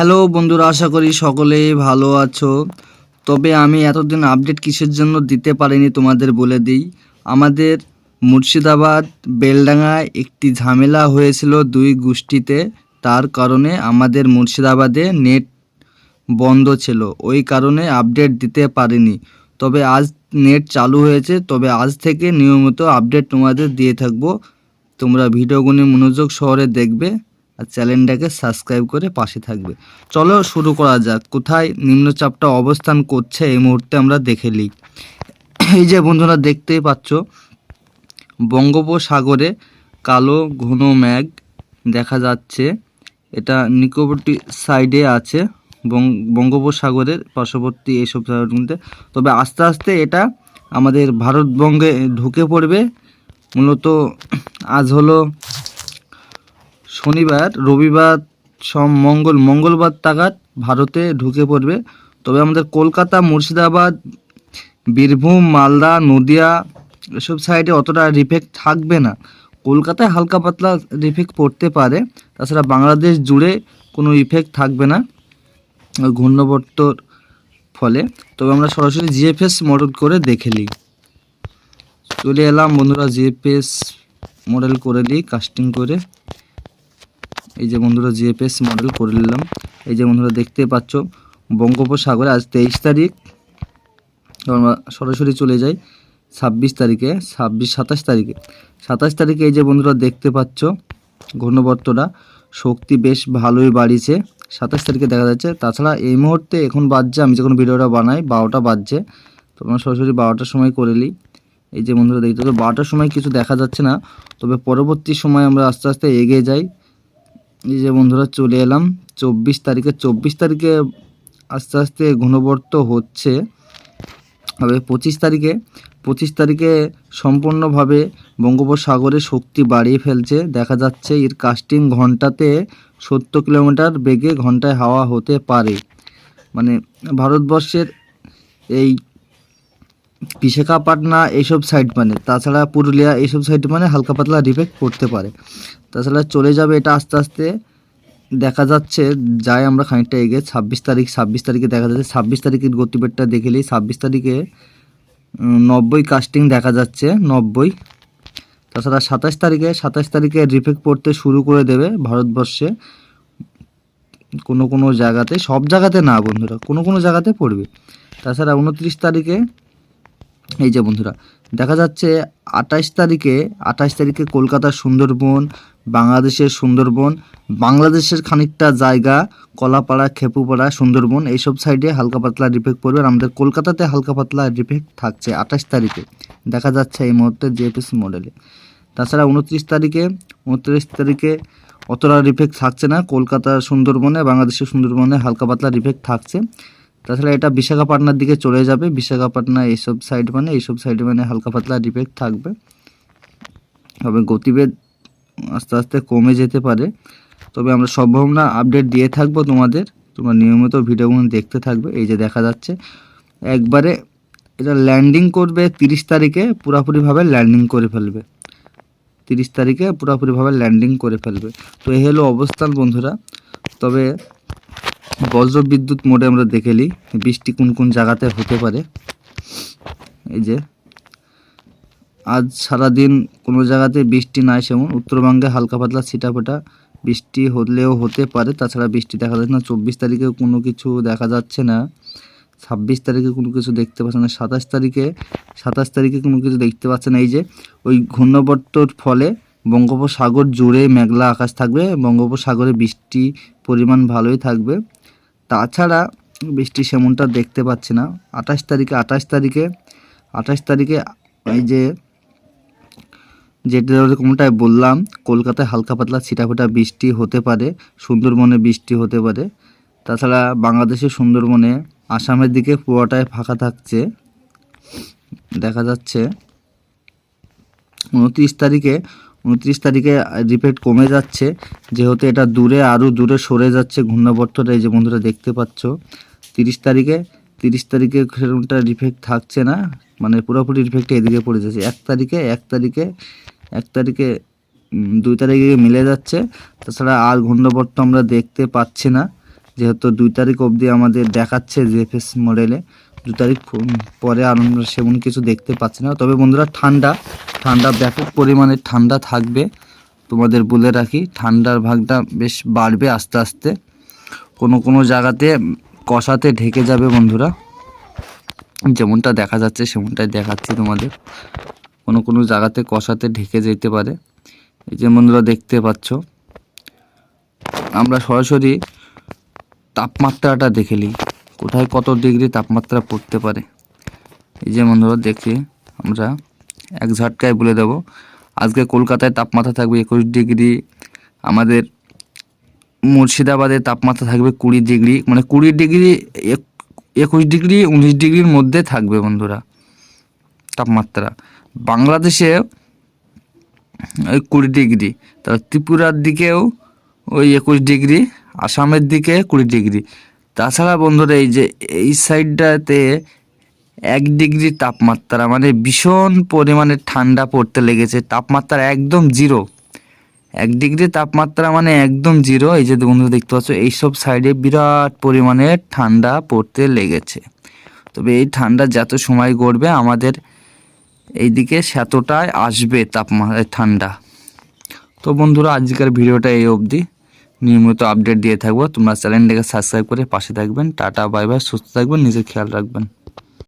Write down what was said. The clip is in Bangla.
হ্যালো বন্ধুরা, আশা করি সকলেই ভালো আছো। তবে আমি এতদিন আপডেট কিসের জন্য দিতে পারিনি তোমাদের বলে দিই। আমাদের মুর্শিদাবাদ বেলডাঙ্গায় একটি ঝামেলা হয়েছিল দুই গোষ্ঠীতে। তার কারণে আমাদের মুর্শিদাবাদে নেট বন্ধ ছিল। ওই কারণে আপডেট দিতে পারিনি। তবে আজ নেট চালু হয়েছে। তবে আজ থেকে নিয়মিত আপডেট তোমাদের দিয়ে থাকব। তোমরা ভিডিওগুলি মনোযোগ শহরে দেখবে। আর চ্যানেলটাকে সাবস্ক্রাইব করে পাশে থাকবে। চলো শুরু করা যাক। কোথায় নিম্নচাপটা অবস্থান করছে এই মুহূর্তে আমরা দেখে নিই। এই যে বন্ধুরা দেখতেই পাচ্ছ, বঙ্গোপসাগরে কালো ঘন মেঘ দেখা যাচ্ছে। এটা নিকোবর্তী সাইডে আছে বঙ্গোপসাগরের পার্শ্ববর্তী এইসব জায়গাগুলোতে। তবে আস্তে আস্তে এটা আমাদের ভারতবঙ্গে ঢুকে পড়বে। মূলত আজ হলো শনিবার, রবিবার, সম, মঙ্গল, মঙ্গলবার তাগাদ ভারতে ঢুকে পড়বে। তবে আমাদের কলকাতা, মুর্শিদাবাদ, বীরভূম, মালদা, নদিয়া এসব সাইডে অতটা রিফেক্ট থাকবে না। কলকাতায় হালকা পাতলা রিফেক্ট পড়তে পারে। তাছাড়া বাংলাদেশ জুড়ে কোনো ইফেক্ট থাকবে না ঘূর্ণবর্তর ফলে। তবে আমরা সরাসরি জিএফএস মডেল করে দেখে নিই। চলে এলাম বন্ধুরা জিএফএস মডেল করে নিই কাস্টিং করে। এই যে বন্ধুরা জিএফএস মডেল করে নিলাম। এই যে বন্ধুরা দেখতে পাচ্ছ, বঙ্গোপসাগরে আজ তেইশ তারিখ, আমরা সরাসরি চলে যাই ছাব্বিশ তারিখে, ছাব্বিশ, সাতাশ তারিখে। সাতাশ তারিখে এই যে বন্ধুরা দেখতে পাচ্ছ, ঘূর্ণবর্তটা শক্তি বেশ ভালোই বাড়িছে সাতাশ তারিখে দেখা যাচ্ছে। তাছাড়া এই মুহূর্তে এখন বাজছে, আমি যখন ভিডিওটা বানাই, বারোটা বাজছে। তো আমরা সরাসরি বারোটার সময় করে নিই। এই যে বন্ধুরা দেখতে পাচ্ছ, বারোটার সময় কিছু দেখা যাচ্ছে না। তবে পরবর্তী সময় আমরা আস্তে আস্তে এগিয়ে যাই। এই যে বন্ধুরা চলে এলাম। চব্বিশ তারিখে চব্বিশ তারিখে আস্তে আস্তে ঘনবর্ত হচ্ছে। তবে পঁচিশ তারিখে পঁচিশ তারিখে সম্পূর্ণভাবে বঙ্গোপসাগরে শক্তি বাড়িয়ে ফেলছে। দেখা যাচ্ছে এর কাস্টিং ঘন্টাতে সত্তর কিলোমিটার বেগে ঘন্টায় হাওয়া হতে পারে। মানে ভারতবর্ষের এই বিশাখাপাটনা এইসব সাইড মানে তাছাড়া পুরুলিয়া এইসব সাইড মানে হালকা পাতলা রিফেক্ট পড়তে পারে। তাছাড়া চলে যাবে এটা আস্তে আস্তে, দেখা যাচ্ছে যাই আমরা খানিকটা এগিয়ে, ছাব্বিশ তারিখ, ছাব্বিশ তারিখে দেখা যাচ্ছে, ছাব্বিশ তারিখের গতিবেগটা দেখে নিই, ছাব্বিশ তারিখে নব্বই কাস্টিং দেখা যাচ্ছে, নব্বই। তাছাড়া সাতাশ তারিখে সাতাশ তারিখে রিফেক্ট পড়তে শুরু করে দেবে ভারতবর্ষে। কোনো কোনো জায়গাতে, সব জায়গাতে না বন্ধুরা, কোনো কোনো জায়গাতে পড়বে। তাছাড়া উনত্রিশ তারিখে এই যে বন্ধুরা, দেখা যাচ্ছে আঠাশ তারিখে আঠাশ তারিখে কলকাতার সুন্দরবন, বাংলাদেশের সুন্দরবন, বাংলাদেশের খানিকটা জায়গা, কলাপাড়া, খেপুপাড়া, সুন্দরবন, এইসব সাইডে হালকা পাতলা রিফেক্ট পড়বে আমাদের কলকাতাতে হালকা পাতলা রিফেক্ট থাকছে আঠাশ তারিখে। দেখা যাচ্ছে এই মুহূর্তে জেপিএস মডেলে তাছাড়া উনত্রিশ তারিখে উনত্রিশ তারিখে অতটা রিফেক্ট থাকছে না, কলকাতার সুন্দরবনে, বাংলাদেশের সুন্দরবনে হালকা পাতলা রিফেক্ট থাকছে। তাছাড়া এটা বিশাখাপাটনার দিকে চলে যাবে। বিশাখাপাটনা এইসব সাইড মানে এইসব সাইড মানে হালকা পাতলা ডিফেক্ট থাকবে। তবে গতিবেগ আস্তে আস্তে কমে যেতে পারে। তবে আমরা সম্ভাবনা আপডেট দিয়ে থাকব তোমাদের। তোমরা নিয়মিত ভিডিওগুলো দেখতে থাকবে। এই যে দেখা যাচ্ছে, একবারে এটা ল্যান্ডিং করবে তিরিশ তারিখে, পুরোপুরিভাবে ল্যান্ডিং করে ফেলবে। তিরিশ তারিখে পুরোপুরিভাবে ল্যান্ডিং করে ফেলবে। তো এই হলো অবস্থান বন্ধুরা। তবে বজ্র বিদ্যুৎ মোডে আমরা দেখে নিই, বৃষ্টি কোন কোন জায়গাতে হতে পারে। এই যে, আজ সারাদিন কোনো জায়গাতে বৃষ্টি নাই সেমন, উত্তরবঙ্গে হালকা পাতলা ছিটাফোটা বৃষ্টি হলেও হতে পারে, তাছাড়া বৃষ্টি দেখা যাচ্ছে না, চব্বিশ তারিখে কোনো কিছু দেখা যাচ্ছে না, ছাব্বিশ তারিখে কোনো কিছু দেখতে পাচ্ছে না, সাতাশ তারিখে সাতাশ তারিখে কোনো কিছু দেখতে পাচ্ছে না। এই যে, ওই ঘূর্ণবর্তর ফলে বঙ্গোপসাগর জুড়ে মেঘলা আকাশ থাকবে, বঙ্গোপসাগরে বৃষ্টি পরিমাণ ভালোই থাকবে। তাছাড়া বৃষ্টি সেমনটা দেখতে পাচ্ছি না। আঠাশ তারিখে আঠাশ তারিখে আঠাশ তারিখে এই যে যেটা কোনটায় বললাম, কলকাতায় হালকা পাতলা ছিটাফোটা বৃষ্টি হতে পারে, সুন্দরবনে বৃষ্টি হতে পারে। তাছাড়া বাংলাদেশের সুন্দরবনে, আসামের দিকে পুরোটাই ফাঁকা থাকছে। দেখা যাচ্ছে, উনত্রিশ তারিখে উনত্রিশ তারিখে রিপেট কমে যাচ্ছে। যেহেতু এটা দূরে, আরও দূরে সরে যাচ্ছে ঘূর্ণাবর্তটা, এই যে বন্ধুরা দেখতে পাচ্ছ। তিরিশ তারিখে তিরিশ তারিখে সেরকমটা রিফেক্ট থাকছে না। মানে পুরোপুরি রিফেক্ট এদিকে পড়ে যাচ্ছে। এক তারিখে এক তারিখে এক তারিখে দুই তারিখে মিলে যাচ্ছে। তাছাড়া আর ঘূর্ণাবর্ত আমরা দেখতে পাচ্ছি না। যেহেতু দুই তারিখ অবধি আমাদের দেখাচ্ছে জিএফএস মডেলে দু তারিখ পরে আর আমরা সেমন কিছু দেখতে পাচ্ছি না। তবে বন্ধুরা, ঠান্ডা ঠান্ডা ব্যাপক পরিমাণে ঠান্ডা থাকবে। তোমাদের বলে রাখি, ঠান্ডার ভাগটা বেশ বাড়বে আস্তে আস্তে। কোনো কোনো জায়গাতে কষাতে ঢেকে যাবে বন্ধুরা। যেমনটা দেখা যাচ্ছে, সেমনটাই দেখাচ্ছি তোমাদের। কোনো কোনো জায়গাতে কষাতে ঢেকে যেতে পারে। এই যে বন্ধুরা, দেখতে পাচ্ছ। আমরা সরাসরি তাপমাত্রাটা দেখে নিই। কোথায় কত ডিগ্রি তাপমাত্রা পড়তে পারে? এই যে বন্ধুরা, দেখি আমরা। এক ঝটকায় বলে দেব। আজকে কলকাতায় তাপমাত্রা থাকবে একুশ ডিগ্রি, আমাদের মুর্শিদাবাদে তাপমাত্রা থাকবে কুড়ি ডিগ্রি মানে কুড়ি ডিগ্রি, এক- একুশ ডিগ্রি, উনিশ ডিগ্রির মধ্যে থাকবে বন্ধুরা তাপমাত্রা। বাংলাদেশে ওই কুড়ি ডিগ্রি তার ত্রিপুরার দিকেও ওই একুশ ডিগ্রি, আসামের দিকে কুড়ি ডিগ্রি। তাছাড়া বন্ধুরা এই যে এই সাইডটাতে এক ডিগ্রি তাপমাত্রা মানে ভীষণ পরিমাণে ঠান্ডা পড়তে লেগেছে, তাপমাত্রা একদম জিরো। এক ডিগ্রি তাপমাত্রা মানে একদম জিরো, এই যে বন্ধু দেখতে পাচ্ছ, এইসব সাইডে বিরাট পরিমাণে ঠান্ডা পড়তে লেগেছে। তবে এই ঠান্ডা যত সময় গড়বে, আমাদের এইদিকে সেতটায় আসবে তাপমাত্রা ঠান্ডা। তো বন্ধুরা, আজকের ভিডিওটা এই অবধি। নিয়মিত আপডেট দিয়ে থাকব। তোমরা চ্যানেলটাকে সাবস্ক্রাইব করে পাশে থাকবেন। টাটা বাই বাই সুস্থ থাকবেন, নিজের খেয়াল রাখবেন।